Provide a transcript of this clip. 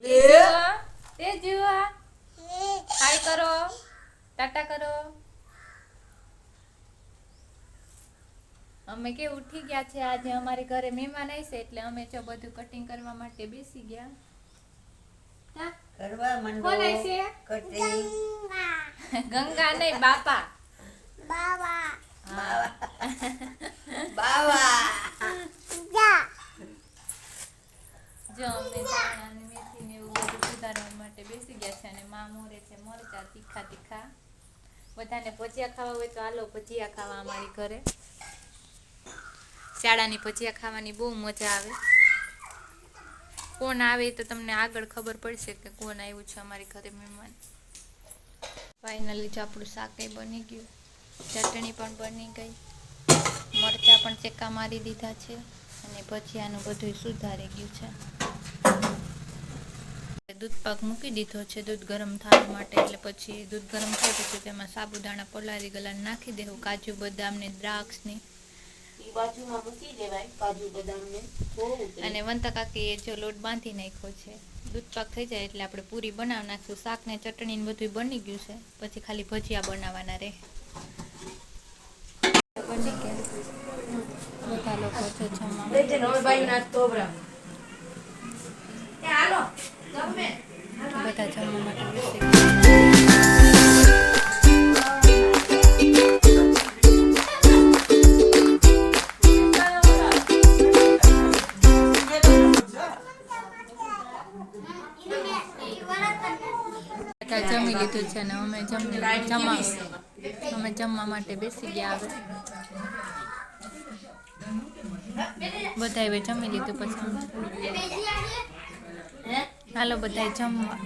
એ જુઓ હાય કરો ટાટા કરો. અમે કે ઉઠી ગયા છે આજે અમારી ઘરે મહેમાન આવશે એટલે અમે જો બધું કટિંગ કરવા માટે બેસી ગયા. કરવા માંડો. કોણ આવશે કટિંગ ગંગા નહીં બાપા. બાવા. જો અમે ધાણા અને મેથી ને એવું માટે બેસી ગયા છે અને માં મોરે છે મરચા તીખા તીખા. બધાને ભજીયા ખાવા હોય તો હાલો ભજીયા ખાવા અમારી ઘરે. શાળાની ભજીયા ખાવાની બહુ મજા આવે. કોણ આવે તો તમને આગળ ખબર પડશે કે કોણ આવ્યું છે અમારી ઘરે મહેમાન. ફાઇનલી જો આપણું શાક બની ગયું. ચટણી પણ બની ગઈ. મરચાં પણ ચેકા મારી દીધા છે અને ભજીયાનું બધું સુધારી ગયું છે. દૂધ પાક મૂકી દીધો છે. દૂધ ગરમ થવા માટે એટલે પછી દૂધ ગરમ થાય પછી તેમાં સાબુદાણા પલાળી ગલા નાખી દેવું. કાજુ બદામ ને દ્રાક્ષ ને. અને વંતા એ જો લોટ બાંધી નાખ્યો છે. દૂધ પાક થઈ જાય એટલે આપણે પૂરી બનાવી નાખશું. શાક ને ચટણી ને બધું બની ગયું છે. પછી ખાલી ભજીયા બનાવવાના રહે. બની ગયા. બધા લોકો છે જમવા બધા જમવા માટે જમી લીધું છે ને અમે જમી જમવા અમે જમવા માટે બેસી ગયા હવે. બધા જમી લીધું પછી હાલો બધા જમવા.